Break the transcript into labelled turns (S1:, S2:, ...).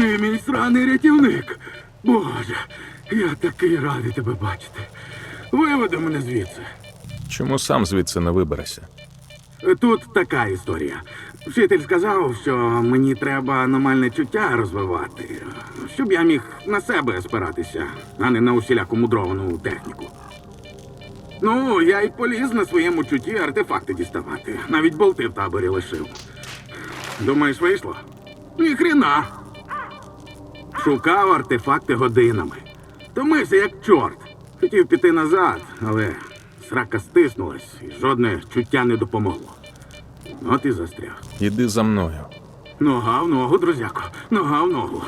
S1: Ти мій сраний рятівник. Боже, я такий радий тебе бачити. Виведи мене звідси.
S2: Чому сам звідси не виберешся?
S1: Тут така історія. Вчитель сказав, що мені треба аномальне чуття розвивати, щоб я міг на себе спиратися, а не на усіляку мудровану техніку. Ну, я й поліз на своєму чутті артефакти діставати. Навіть болти в таборі лишив. Думаєш, вийшло? Ніхрена. Шукав артефакти годинами. Томився як чорт. Хотів піти назад, але срака стиснулась і жодне чуття не допомогло. От і застряг.
S2: Іди за мною.
S1: Нога в ногу, друзяко, нога в ногу.